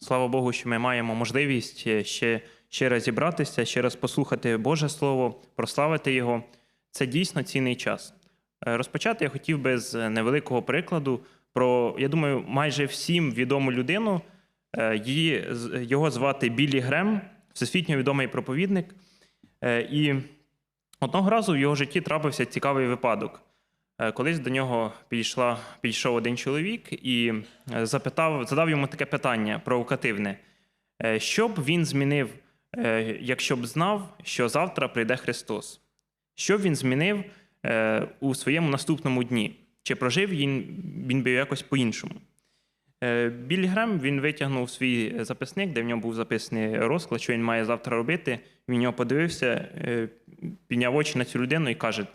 Слава Богу, що ми маємо можливість е, ще, ще раз зібратися, ще раз послухати Боже Слово, прославити Його. Це дійсно цінний час. Е, Розпочати я хотів би з невеликого прикладу про, я думаю, майже всім відому людину. Е, його звати Біллі Грем, всесвітньо відомий проповідник. Е, І одного разу в його житті трапився цікавий випадок. Е, Колись до нього підійшла, підійшов один чоловік і е, запитав, задав йому таке питання провокативне: Е, що б він змінив, якщо б знав, що завтра прийде Христос? Що б він змінив у своєму наступному дні? Чи прожив він, він би якось по-іншому? Е, Грем він витягнув свій записник, де в ньому був записаний розклад, що він має завтра робити. Він нього подивився, підняв очі на цю людину і каже: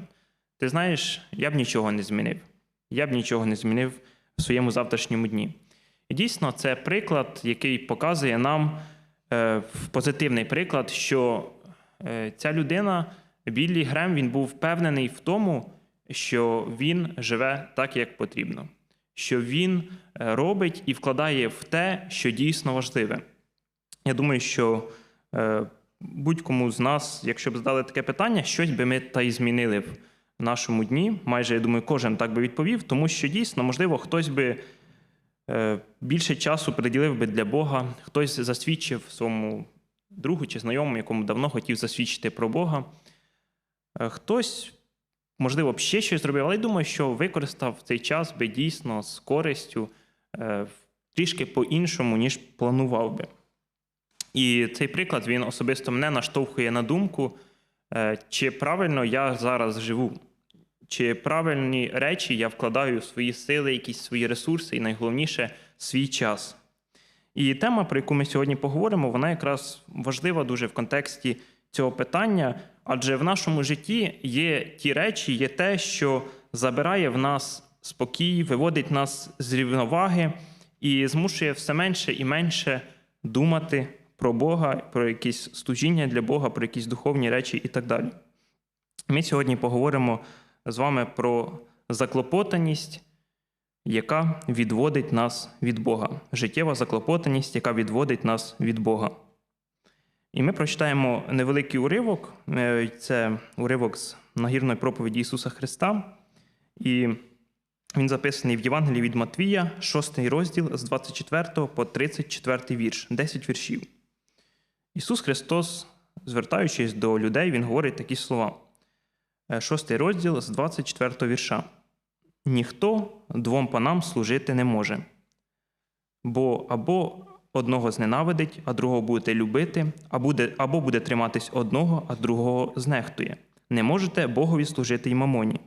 Ти знаєш, я б нічого не змінив. Я б нічого не змінив в своєму завтрашньому дні. І дійсно, це приклад, який показує нам е, позитивний приклад, що е, ця людина, Біллі Грем, він був впевнений в тому, що він живе так, як потрібно, що він е, робить і вкладає в те, що дійсно важливе. Я думаю, що е, будь-кому з нас, якщо б задали таке питання, щось би ми та й змінили нашому дні. Майже я думаю, кожен так би відповів, тому що дійсно, можливо, хтось би е, більше часу приділив би для Бога, хтось засвідчив своєму другу чи знайомому, якому давно хотів засвідчити про Бога. Е, Хтось, можливо, б ще щось зробив, але я думаю, що використав цей час би дійсно з користю е, трішки по-іншому, ніж планував би. І цей приклад він особисто мене наштовхує на думку, чи правильно я зараз живу, чи правильні речі я вкладаю в свої сили, якісь свої ресурси, і найголовніше свій час. І тема, про яку ми сьогодні поговоримо, вона якраз важлива дуже в контексті цього питання, адже в нашому житті є ті речі, є те, що забирає в нас спокій, виводить нас з рівноваги і змушує все менше і менше думати про Бога, про якісь служіння для Бога, про якісь духовні речі і так далі. Ми сьогодні поговоримо з вами про заклопотаність, яка відводить нас від Бога. Життєва заклопотаність, яка відводить нас від Бога. І ми прочитаємо невеликий уривок. Е, Це уривок з нагірної проповіді Ісуса Христа. І він записаний в Євангелії від Матвія, 6 розділ з 24 по 34 вірш, 10 віршів. Ісус Христос, звертаючись до людей, Він говорить такі слова. Е, Шостий розділ з 24 вірша. Ніхто двом панам служити не може. Бо або одного зненавидить, а другого будете любити, а буде, або буде триматись одного, а другого знехтує. Не можете Богові служити й мамоні.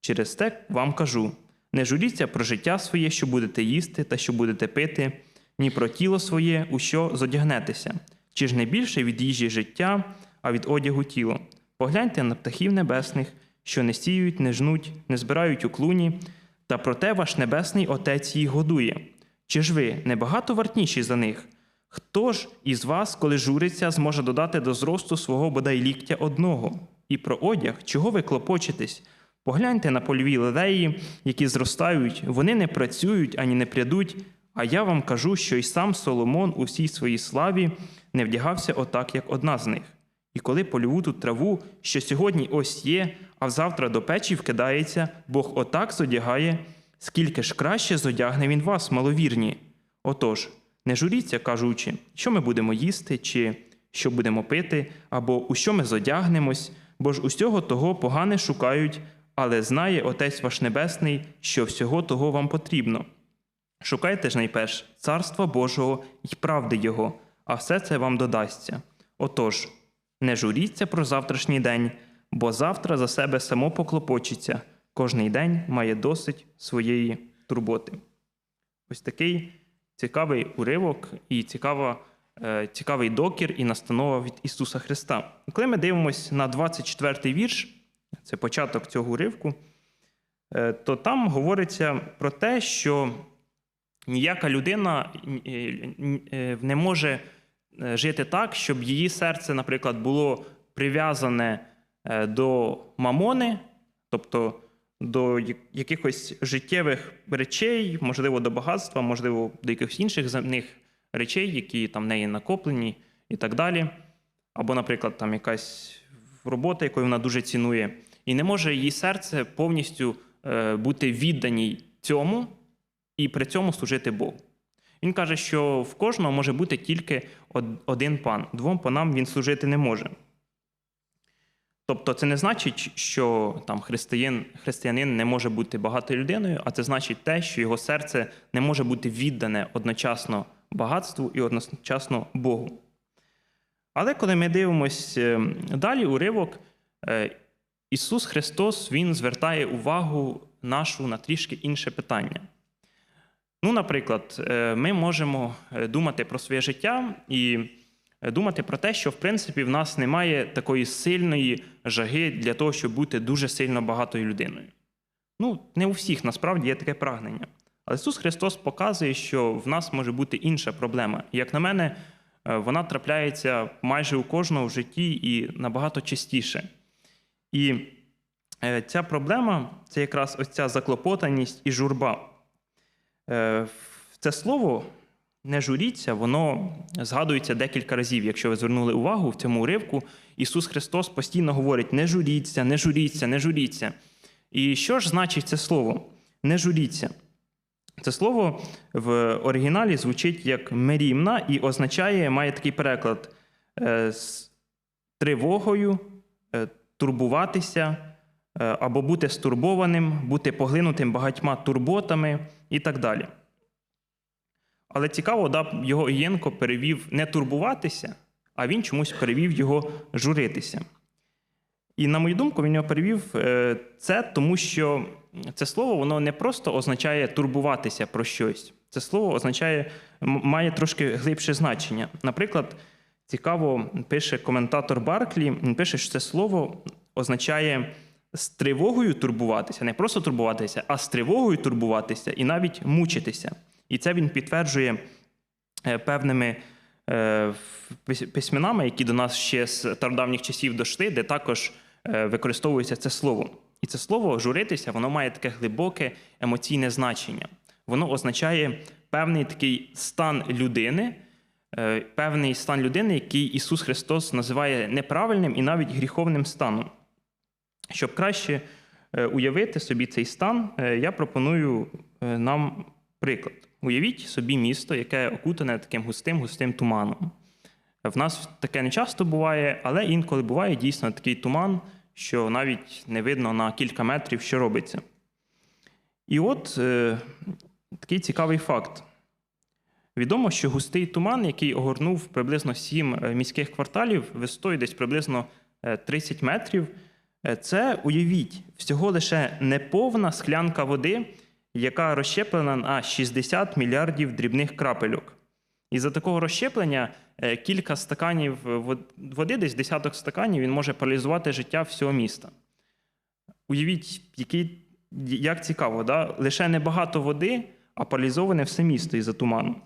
Через те вам кажу: не журіться про життя своє, що будете їсти та що будете пити, ні про тіло своє, у що зодягнетеся. Чи ж не більше від їжі життя, а від одягу тіло? Погляньте на птахів небесних, що не сіють, не жнуть, не збирають у клуні, та проте ваш небесний Отець їх годує. Чи ж ви небагато вартніші за них? Хто ж із вас, коли журиться, зможе додати до зросту свого бодай ліктя одного? І про одяг, чого ви клопочетесь? Погляньте на польові лилеї, які зростають, вони не працюють ані не прядуть. А я вам кажу, що й сам Соломон у всій своїй славі не вдягався отак, як одна з них. І коли польову ту траву, що сьогодні ось є, а завтра до печі вкидається, Бог отак зодягає, скільки ж краще зодягне він вас, маловірні. Отож, не журіться, кажучи, що ми будемо їсти, чи що будемо пити, або у що ми зодягнемось, бо ж усього того погане шукають, але знає Отець ваш Небесний, що всього того вам потрібно. Шукайте ж найперш царства Божого і правди Його, а все це вам додасться. Отож, не журіться про завтрашній день, бо завтра за себе само поклопочеться, кожний день має досить своєї турботи. Ось такий цікавий уривок і цікава, е, цікавий докір і настанова від Ісуса Христа. Коли ми дивимося на 24-й вірш, це початок цього уривку, е, то там говориться про те, що ніяка людина е, не може жити так, щоб її серце, наприклад, було прив'язане е, до мамони, тобто до якихось життєвих речей, можливо, до багатства, можливо, до якихось інших земних речей, які там в неї накоплені, і так далі. Або, наприклад, там якась робота, яку вона дуже цінує, і не може її серце повністю е, бути відданій цьому і при цьому служити Богу. Він каже, що в кожного може бути тільки один пан, двом панам він служити не може. Тобто це не значить, що там християн, християнин не може бути багатою людиною, а це значить те, що його серце не може бути віддане одночасно багатству і одночасно Богу. Але коли ми дивимося далі уривок, е, Ісус Христос Він звертає увагу нашу на трішки інше питання. Ну, наприклад, е, ми можемо е, думати про своє життя і е, думати про те, що в принципі в нас немає такої сильної жаги для того, щоб бути дуже сильно багатою людиною. Ну, не у всіх насправді є таке прагнення. Але Ісус Христос показує, що в нас може бути інша проблема. Як на мене, вона трапляється майже у кожного в житті і набагато частіше. І ця проблема це якраз ось ця заклопотаність і журба. Е, Це слово не журіться, воно згадується декілька разів. Якщо ви звернули увагу в цьому уривку, Ісус Христос постійно говорить: не журіться, не журіться, не журіться. І що ж значить це слово? Не журіться. Це слово в оригіналі звучить як мерімна і означає, має такий переклад е, з тривогою, е, турбуватися або бути стурбованим, бути поглинутим багатьма турботами і так далі. Але цікаво, да, його Ієнко перевів не турбуватися, а він чомусь перевів його журитися. І, на мою думку, він його перевів е, це, тому що це слово воно не просто означає турбуватися про щось. Це слово означає, має трошки глибше значення. Наприклад, цікаво пише коментатор Барклі, він пише, що це слово означає з тривогою турбуватися, не просто турбуватися, а з тривогою турбуватися і навіть мучитися. І це він підтверджує е, певними е, письменами, які до нас ще з стародавніх часів дошли, де також е, використовується це слово. І це слово журитися, воно має таке глибоке емоційне значення. Воно означає певний такий стан людини, певний стан людини, який Ісус Христос називає неправильним і навіть гріховним станом. Щоб краще е, уявити собі цей стан, е, я пропоную е, нам приклад. Уявіть собі місто, яке окутане таким густим густим туманом. В нас таке не часто буває, але інколи буває дійсно такий туман, що навіть не видно на кілька метрів, що робиться. І от е, такий цікавий факт. Відомо, що густий туман, який огорнув приблизно сім е, міських кварталів, висотою десь приблизно е, 30 метрів, це уявіть, всього лише неповна склянка води, яка розщеплена на 60 мільярдів дрібних крапельок. І за такого розщеплення е, кілька стаканів води, десь десяток стаканів, він може паралізувати життя всього міста. Уявіть, який, як цікаво, да? лише небагато води, а паралізоване все місто із-за туману.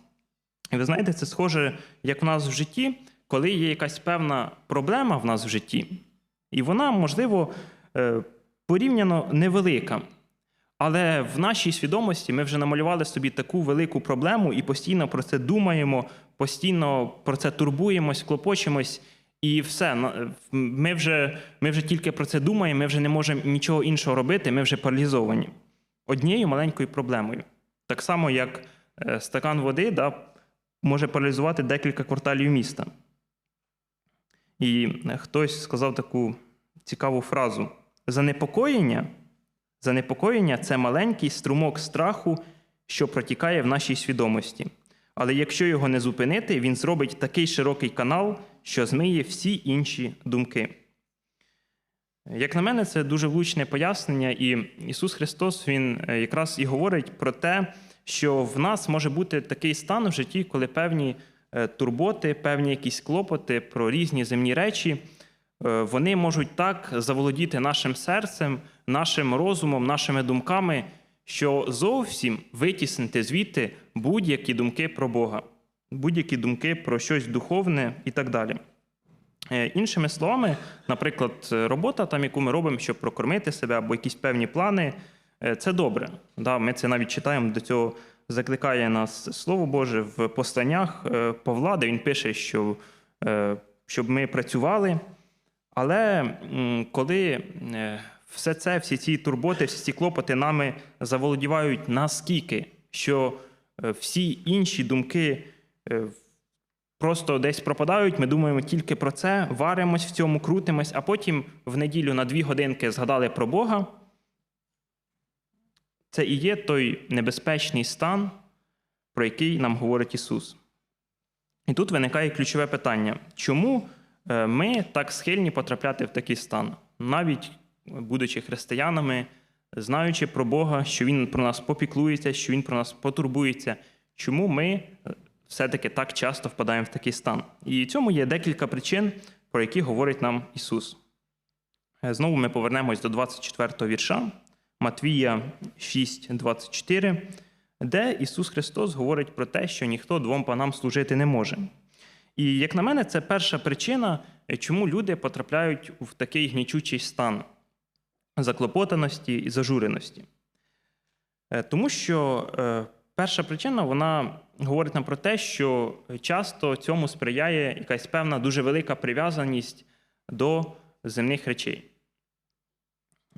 І ви знаєте, це схоже, як в нас в житті, коли є якась певна проблема в нас в житті, і вона, можливо, е, порівняно невелика. Але в нашій свідомості ми вже намалювали собі таку велику проблему і постійно про це думаємо, постійно про це турбуємось, клопочемось, і все. Ми вже, ми вже тільки про це думаємо, ми вже не можемо нічого іншого робити, ми вже паралізовані. Однією маленькою проблемою. Так само, як е, стакан води да, може паралізувати декілька кварталів міста. І хтось сказав таку цікаву фразу: занепокоєння. Занепокоєння це маленький струмок страху, що протікає в нашій свідомості. Але якщо його не зупинити, він зробить такий широкий канал, що змиє всі інші думки. Як на мене, це дуже влучне пояснення, і Ісус Христос Він е, якраз і говорить про те, що в нас може бути такий стан в житті, коли певні турботи, певні якісь клопоти про різні земні речі, е, вони можуть так заволодіти нашим серцем, нашим розумом, нашими думками, що зовсім витіснити звідти будь-які думки про Бога, будь-які думки про щось духовне і так далі. Е, Іншими словами, наприклад, е, робота, там, яку ми робимо, щоб прокормити себе, або якісь певні плани, е, це добре. Ми це навіть читаємо до цього закликає нас Слово Боже в посланнях е, Павла, де він пише, що е, щоб ми працювали. Але коли е, все це, всі ці турботи, всі ці клопоти нами заволодівають наскільки, що всі інші думки просто десь пропадають, ми думаємо тільки про це, варимось в цьому, крутимось, а потім в неділю на дві годинки згадали про Бога. Це і є той небезпечний стан, про який нам говорить Ісус. І тут виникає ключове питання: чому е, ми так схильні потрапляти в такий стан, навіть будучи християнами, знаючи про Бога, що Він про нас попіклується, що Він про нас потурбується, чому ми е, все-таки так часто впадаємо в такий стан? І цьому є декілька причин, про які говорить нам Ісус. Е, Знову ми повернемось до 24 вірша Матвія 6, 24, де Ісус Христос говорить про те, що ніхто двом панам служити не може. І, як на мене, це перша причина, е, чому люди потрапляють в такий гнічучий стан заклопотаності і зажуреності. Е, Тому що е, перша причина вона говорить нам про те, що часто цьому сприяє якась певна дуже велика прив'язаність до земних речей.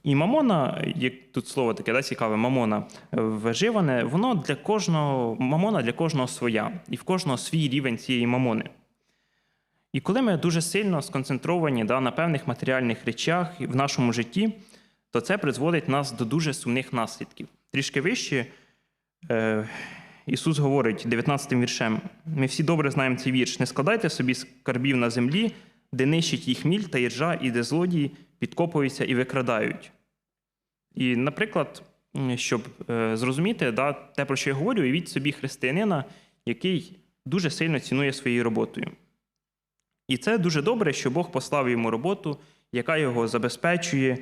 І мамона, як тут слово таке да, цікаве, мамона е, вживане, воно для кожного мамона для кожного своя, і в кожного свій рівень цієї мамони. І коли ми дуже сильно сконцентровані да, на певних матеріальних речах в нашому житті, то це призводить нас до дуже сумних наслідків. Трішки вище е, Ісус говорить 19 віршем: ми всі добре знаємо цей вірш: не складайте собі скарбів на землі, де нищить їх міль та іржа, і де злодії підкопуються і викрадають. І, наприклад, щоб е, зрозуміти да, те, про що я говорю, уявіть собі християнина, який дуже сильно цінує своєю роботою. І це дуже добре, що Бог послав йому роботу, яка його забезпечує,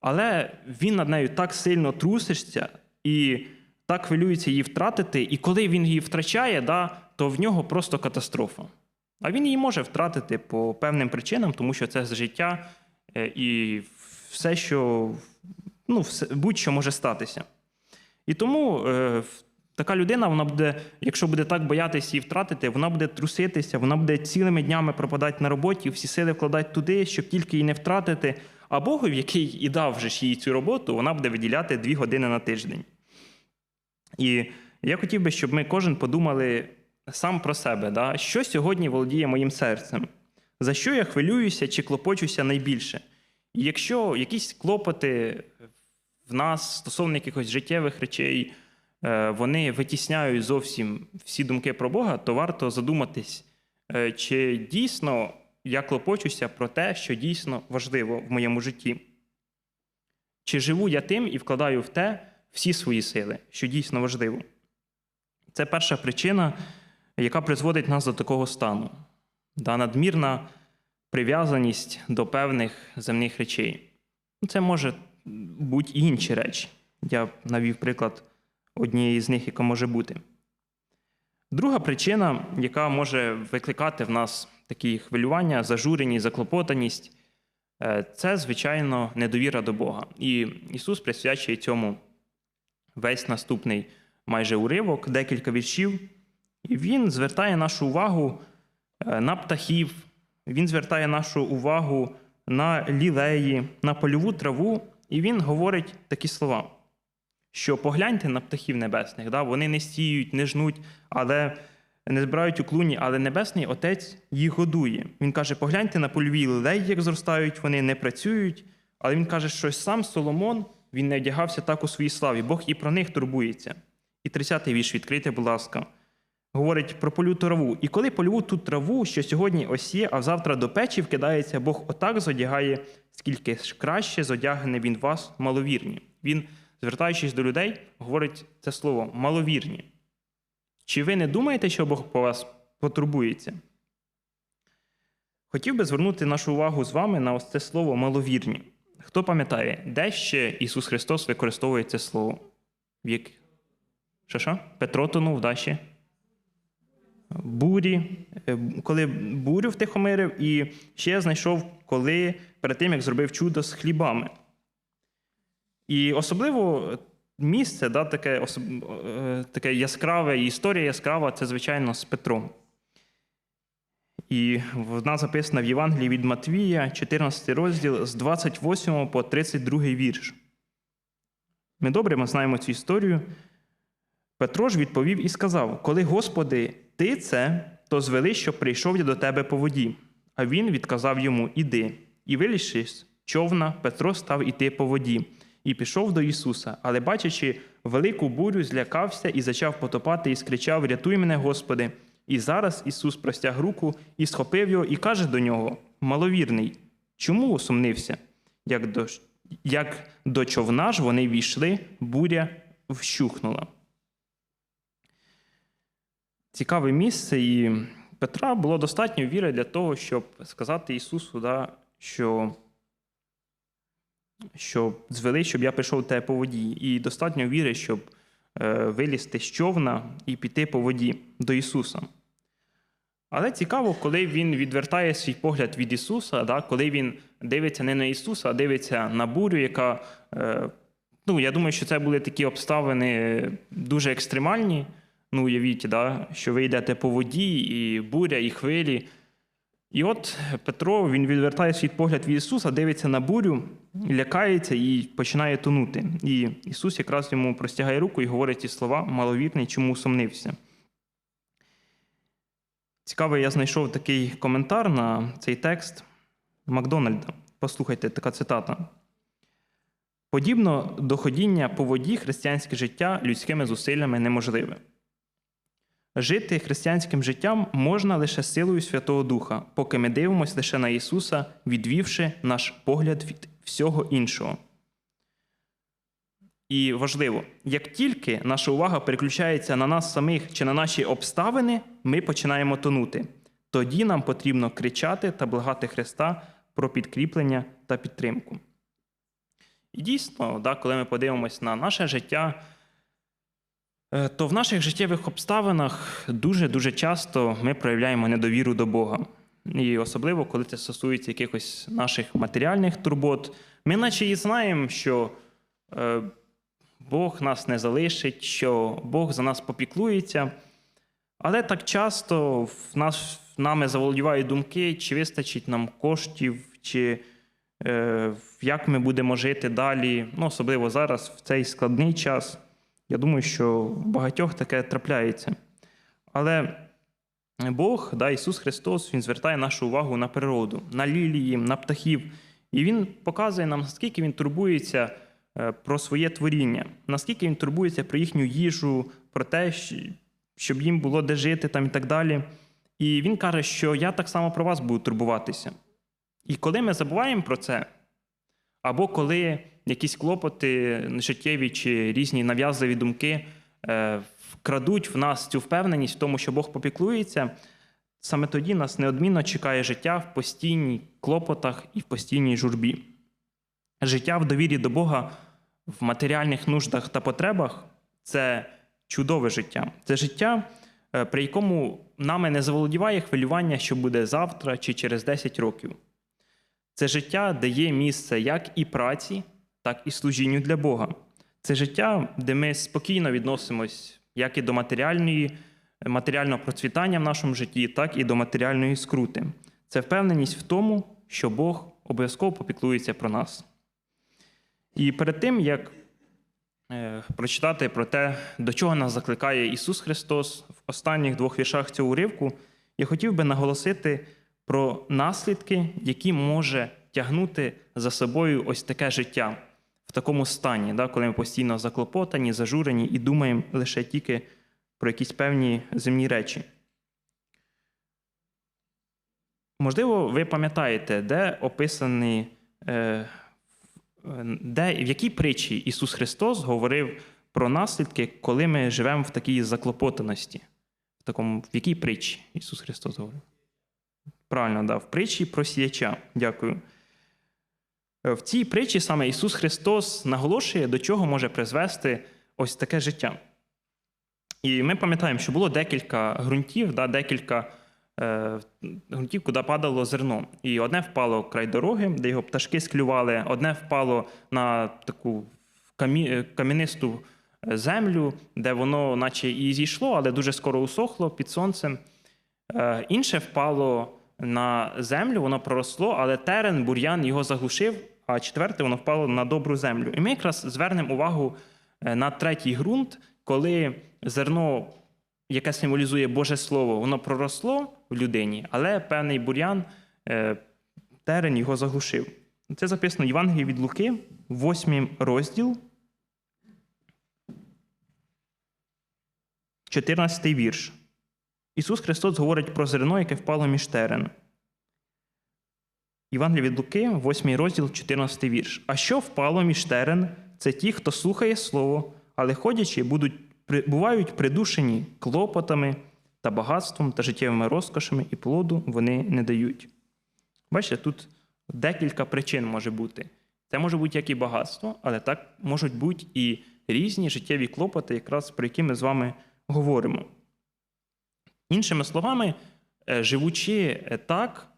але він над нею так сильно трусишся і так хвилюється її втратити, і коли він її втрачає, да, то в нього просто катастрофа. А він її може втратити по певним причинам, тому що це життя е, і все, що ну, будь-що може статися. І тому е, така людина, вона буде, якщо буде так боятися її втратити, вона буде труситися, вона буде цілими днями пропадати на роботі, всі сили вкладати туди, щоб тільки її не втратити. А Богу, який і дав вже ж їй цю роботу, вона буде виділяти дві години на тиждень. І я хотів би, щоб ми кожен подумали сам про себе, да? що сьогодні володіє моїм серцем, за що я хвилююся чи клопочуся найбільше. І якщо якісь клопоти в нас стосовно якихось життєвих речей, е, вони витісняють зовсім всі думки про Бога, то варто задуматись, е, чи дійсно я клопочуся про те, що дійсно важливо в моєму житті. Чи живу я тим і вкладаю в те всі свої сили, що дійсно важливо? Це перша причина, яка призводить нас до такого стану. Да, надмірна прив'язаність до певних земних речей. Це може бути і інші речі. Я навів приклад однієї з них, яка може бути. Друга причина, яка може викликати в нас такі хвилювання, зажуреність, заклопотаність, е, це, звичайно, недовіра до Бога. І Ісус присвячує цьому весь наступний майже уривок, декілька віршів. І Він звертає нашу увагу е, на птахів, Він звертає нашу увагу на лілеї, на польову траву, і він говорить такі слова, що погляньте на птахів небесних, да? вони не стіють, не жнуть, але не збирають у клуні, але Небесний Отець їх годує. Він каже: погляньте на польові лілеї, як зростають, вони не працюють. Але він каже, що сам Соломон він не одягався так у своїй славі. Бог і про них турбується. І 30-й вірш відкрийте, будь ласка. Говорить про полю траву. І коли польову ту траву, що сьогодні осіє, а завтра до печі вкидається, Бог отак зодягає, скільки ж краще зодягне він вас, маловірні. Він, звертаючись до людей, говорить це слово маловірні. Чи ви не думаєте, що Бог по вас потурбується? Хотів би звернути нашу увагу з вами на ось це слово маловірні. Хто пам'ятає, де ще Ісус Христос використовує це слово? В як... Що що? Петро тонув, да ще? Бурі, Е, коли бурю втихомирив, і ще знайшов, коли перед тим, як зробив чудо з хлібами. І особливо місце, да, таке, особ... е, таке яскраве, історія яскрава це, звичайно, з Петром. І вона записана в Євангелії від Матвія, 14 розділ з 28 по 32 вірш. Ми добре ми знаємо цю історію. Петро ж відповів і сказав: Коли, Господи, ти це, то звели, щоб прийшов я до тебе по воді. А він відказав йому: Іди. І вилізши човна, Петро став іти по воді і пішов до Ісуса. Але, бачачи велику бурю, злякався і зачав потопати, і скричав: Рятуй мене, Господи! І зараз Ісус простяг руку і схопив його, і каже до нього: Маловірний, чому усумнився? Як до, як до човна ж вони війшли, буря вщухнула. Цікаве місце, і Петра було достатньо віри для того, щоб сказати Ісусу, да, що, що звели, щоб я до тебе по воді. І достатньо віри, щоб е, вилізти з човна і піти по воді до Ісуса. Але цікаво, коли він відвертає свій погляд від Ісуса, да, коли він дивиться не на Ісуса, а дивиться на бурю, яка. Е, ну, я думаю, що це були такі обставини дуже екстремальні. Ну, уявіть, да, що ви йдете по воді, і буря, і хвилі. І от Петро він відвертає свій погляд від Ісуса, дивиться на бурю, лякається і починає тонути. І Ісус якраз йому простягає руку і говорить ці слова, маловірний, чому сумнився. Цікаво, я знайшов такий коментар на цей текст Макдональда. Послухайте, така цитата. Подібно до ходіння по воді християнське життя людськими зусиллями неможливе. Жити християнським життям можна лише силою Святого Духа, поки ми дивимося лише на Ісуса, відвівши наш погляд від всього іншого. І важливо, як тільки наша увага переключається на нас самих чи на наші обставини, ми починаємо тонути. Тоді нам потрібно кричати та благати Христа про підкріплення та підтримку. І дійсно, да, коли ми подивимося на наше життя, то в наших життєвих обставинах дуже-дуже часто ми проявляємо недовіру до Бога. І особливо, коли це стосується якихось наших матеріальних турбот, ми наче і знаємо, що е, Бог нас не залишить, що Бог за нас попіклується. Але так часто в нас нами заволодівають думки, чи вистачить нам коштів, чи е, як ми будемо жити далі. Ну, особливо зараз, в цей складний час. Я думаю, що в багатьох таке трапляється. Але Бог, да, Ісус Христос, Він звертає нашу увагу на природу, на лілії, на птахів. І Він показує нам, наскільки Він турбується е, про своє творіння, наскільки Він турбується про їхню їжу, про те, щоб їм було де жити там і так далі. І Він каже, що я так само про вас буду турбуватися. І коли ми забуваємо про це, або коли якісь клопоти життєві чи різні нав'язливі думки е, вкрадуть в нас цю впевненість в тому, що Бог попіклується, саме тоді нас неодмінно чекає життя в постійній клопотах і в постійній журбі. Життя в довірі до Бога в матеріальних нуждах та потребах це чудове життя. Це життя, е, при якому нами не заволодіває хвилювання, що буде завтра чи через 10 років. Це життя, де є місце як і праці, так і служінню для Бога. Це життя, де ми спокійно відносимось як і до матеріальної, матеріального процвітання в нашому житті, так і до матеріальної скрути. Це впевненість в тому, що Бог обов'язково попіклується про нас. І перед тим, як е, прочитати про те, до чого нас закликає Ісус Христос в останніх двох віршах цього уривку, я хотів би наголосити про наслідки, які може тягнути за собою ось таке життя в такому стані, да, коли ми постійно заклопотані, зажурені і думаємо лише тільки про якісь певні земні речі. Можливо, ви пам'ятаєте, де описані, е, де, в якій притчі Ісус Христос говорив про наслідки, коли ми живемо в такій заклопотаності. В, такому, в якій притчі Ісус Христос говорив? Правильно, да, в притчі про сіяча. Дякую. В цій притчі саме Ісус Христос наголошує, до чого може призвести ось таке життя. І ми пам'ятаємо, що було декілька ґрунтів, да, декілька е, ґрунтів, куди падало зерно. І одне впало край дороги, де його пташки склювали, одне впало на таку камі, е, кам'янисту е, землю, де воно, наче і зійшло, але дуже скоро усохло під сонцем. Е, Інше впало на землю, воно проросло, але терен, бур'ян його заглушив, а четверте воно впало на добру землю. І ми якраз звернемо увагу е, на третій ґрунт, коли зерно, яке символізує Боже Слово, воно проросло в людині, але певний бур'ян, е, терен його заглушив. Це записано в Євангелії від Луки, 8 розділ, 14 вірш. Ісус Христос говорить про зерно, яке впало між терен. Євангелія від Луки, 8 розділ, 14 вірш. А що впало між терен? Це ті, хто слухає Слово, але ходячи, будуть, бувають придушені клопотами та багатством та життєвими розкошами, і плоду вони не дають. Бачите, тут декілька причин може бути. Це може бути як і багатство, але так можуть бути і різні життєві клопоти, якраз про які ми з вами говоримо. Іншими словами, е, живучи е, так,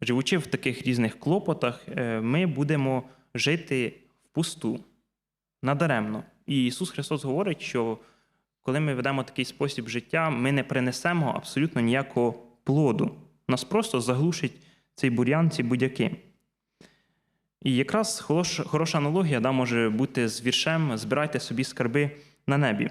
живучи в таких різних клопотах, е, ми будемо жити впусту, надаремно. І Ісус Христос говорить, що коли ми ведемо такий спосіб життя, ми не принесемо абсолютно ніякого плоду. Нас просто заглушить цей бур'ян, ці будяки. І якраз хороша, аналогія да, може бути з віршем Збирайте собі скарби на небі.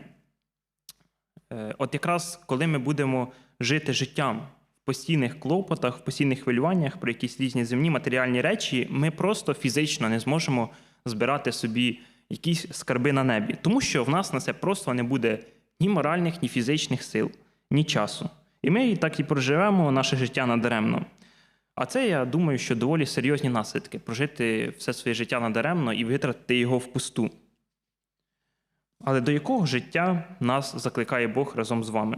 Е, От якраз коли ми будемо жити життям постійних клопотах, в постійних хвилюваннях про якісь різні земні матеріальні речі, ми просто фізично не зможемо збирати собі якісь скарби на небі, тому що в нас на це просто не буде ні моральних, ні фізичних сил, ні часу. І ми так і проживемо наше життя надаремно. А це, я думаю, що доволі серйозні наслідки прожити все своє життя надаремно і витратити його впусту. Але до якого життя нас закликає Бог разом з вами?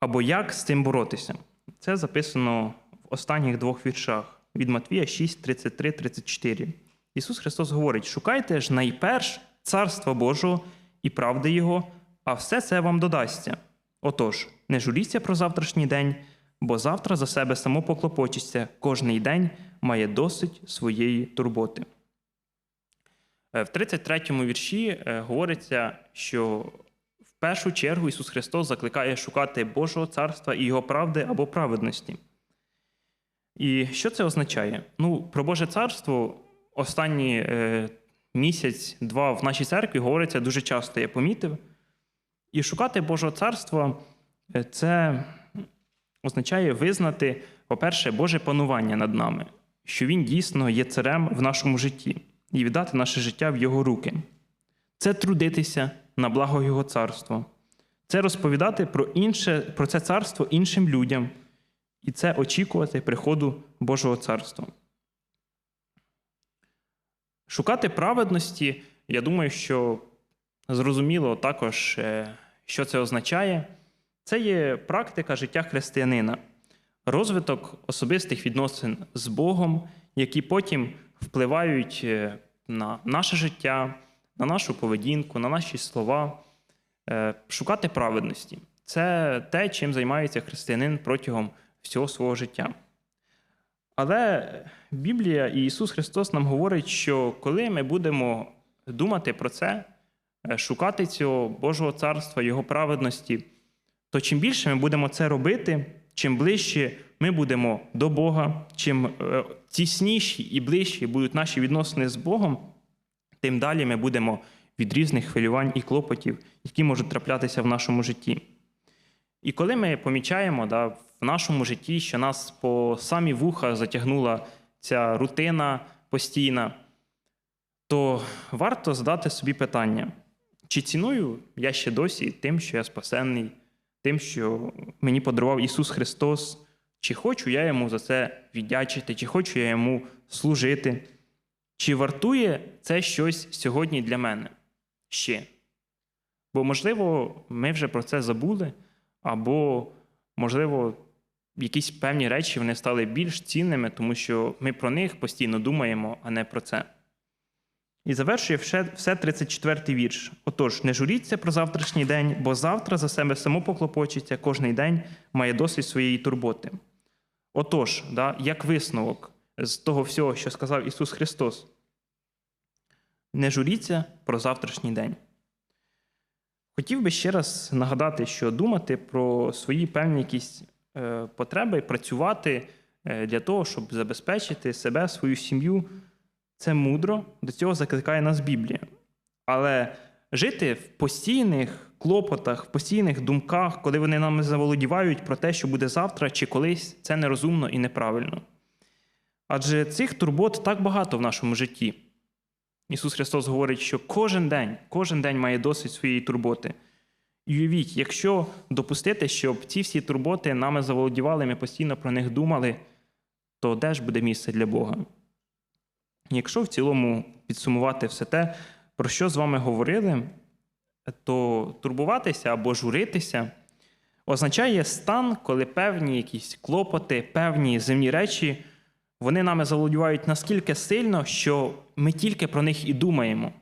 Або як з цим боротися? Це записано в останніх двох віршах від Матвія 6, 33, 34. Ісус Христос говорить: шукайте ж найперш Царства Божого і правди Його, а все це вам додасться. Отож, не журіться про завтрашній день, бо завтра за себе само поклопочиться, кожний день має досить своєї турботи. Е, В 33-му вірші е, говориться, що першу чергу Ісус Христос закликає шукати Божого царства і Його правди або праведності. І що це означає? Ну, про Боже царство останні е, місяць-два в нашій церкві говориться дуже часто, я помітив. І шукати Божого царства е, це означає визнати, по-перше, Боже панування над нами, що Він дійсно є царем в нашому житті і віддати наше життя в Його руки. Це трудитися на благо Його царства, це розповідати про, інше, про це царство іншим людям, і це очікувати приходу Божого царства. Шукати праведності, я думаю, що зрозуміло також, е, що це означає. Це є практика життя християнина, розвиток особистих відносин з Богом, які потім впливають е, на наше життя, на нашу поведінку, на наші слова. Е, Шукати праведності це те, чим займається християнин протягом всього свого життя. Але Біблія і Ісус Христос нам говорить, що коли ми будемо думати про це, е, шукати цього Божого царства, Його праведності, то чим більше ми будемо це робити, чим ближче ми будемо до Бога, чим е, тісніші і ближчі будуть наші відносини з Богом, тим далі ми будемо від різних хвилювань і клопотів, які можуть траплятися в нашому житті. І коли ми помічаємо да, в нашому житті, що нас по самі вуха затягнула ця рутина постійна, то варто задати собі питання, чи ціную я ще досі тим, що я спасенний, тим, що мені подарував Ісус Христос, чи хочу я йому за це віддячити, чи хочу я йому служити, чи вартує це щось сьогодні для мене ще? Бо, можливо, ми вже про це забули, або, можливо, якісь певні речі вони стали більш цінними, тому що ми про них постійно думаємо, а не про це. І завершує все, все 34-й вірш. Отож, не журіться про завтрашній день, бо завтра за себе само поклопочеться, кожний день має досить своєї турботи. Отож, да, як висновок з того всього, що сказав Ісус Христос, Не журіться про завтрашній день. Хотів би ще раз нагадати, що думати про свої певні якісь е, потреби, працювати е, для того, щоб забезпечити себе, свою сім'ю, це мудро, до цього закликає нас Біблія. Але жити в постійних клопотах, в постійних думках, коли вони нами заволодівають про те, що буде завтра чи колись, це нерозумно і неправильно. Адже цих турбот так багато в нашому житті. Ісус Христос говорить, що кожен день, кожен день має досить своєї турботи. І уявіть, якщо допустити, щоб ці всі турботи нами заволодівали, ми постійно про них думали, то де ж буде місце для Бога? Якщо в цілому підсумувати все те, про що з вами говорили, то турбуватися або журитися означає стан, коли певні якісь клопоти, певні земні речі, вони нами заволодівають наскільки сильно, що ми тільки про них і думаємо,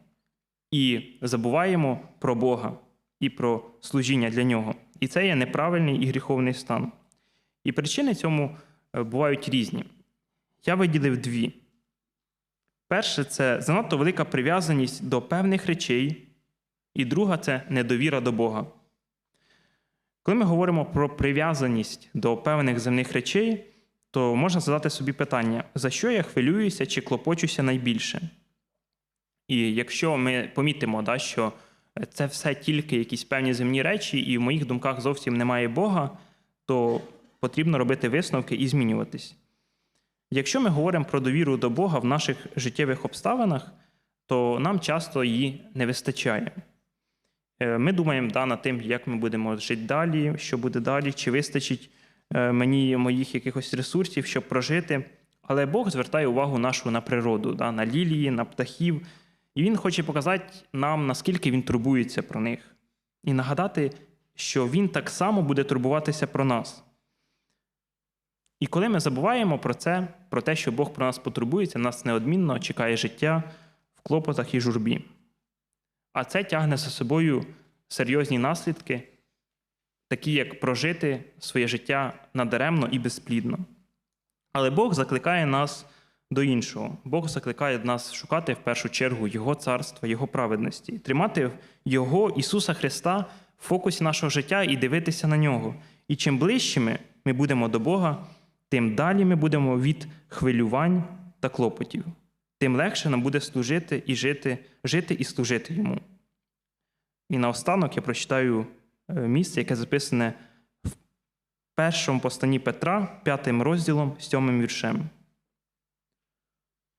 і забуваємо про Бога і про служіння для нього. І це є неправильний і гріховний стан. І причини цьому е, бувають різні. Я виділив дві. Перше, це занадто велика прив'язаність до певних речей, і друга це недовіра до Бога. Коли ми говоримо про прив'язаність до певних земних речей, то можна задати собі питання, за що я хвилююся чи клопочуся найбільше? І якщо ми помітимо, да, що це все тільки якісь певні земні речі, і в моїх думках зовсім немає Бога, то потрібно робити висновки і змінюватись. Якщо ми говоримо про довіру до Бога в наших життєвих обставинах, то нам часто її не вистачає. Е, Ми думаємо да, над тим, як ми будемо жити далі, що буде далі, чи вистачить мені моїх якихось ресурсів, щоб прожити. Але Бог звертає увагу нашу на природу, да, на лілії, на птахів. І Він хоче показати нам, наскільки він турбується про них, і нагадати, що Він так само буде турбуватися про нас. І коли ми забуваємо про це, про те, що Бог про нас потурбується, нас неодмінно чекає життя в клопотах і журбі. А це тягне за собою серйозні наслідки, такі як прожити своє життя надаремно і безплідно. Але Бог закликає нас до іншого. Бог закликає нас шукати в першу чергу Його царства, Його праведності, тримати Його Ісуса Христа в фокусі нашого життя і дивитися на нього. І чим ближчими ми будемо до Бога, тим далі ми будемо від хвилювань та клопотів, тим легше нам буде служити і жити, жити і служити йому. І наостанок я прочитаю місце, яке записане в першому посланні Петра, п'ятим розділом, сьомим віршем.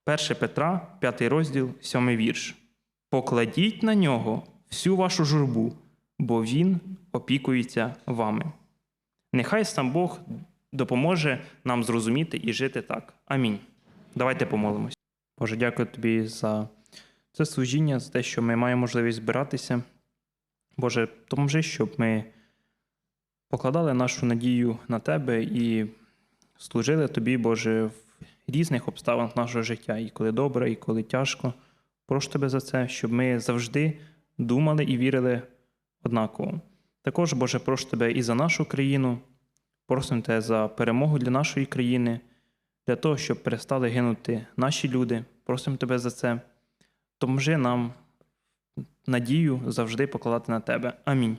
1 Петра, п'ятий розділ, сьомий вірш. Покладіть на нього всю вашу журбу, бо Він опікується вами. Нехай сам Бог допоможе нам зрозуміти і жити так. Амінь. Давайте помолимось. Боже, дякую тобі за це служіння, за те, що ми маємо можливість збиратися. Боже, поможи, щоб ми покладали нашу надію на Тебе і служили Тобі, Боже, в різних обставинах нашого життя, і коли добре, і коли тяжко. Прошу Тебе за це, щоб ми завжди думали і вірили однаково. Також, Боже, прошу Тебе і за нашу країну, просимо Тебе за перемогу для нашої країни, для того, щоб перестали гинути наші люди. Просимо Тебе за це. Поможи нам надію завжди покладати на Тебе. Амінь.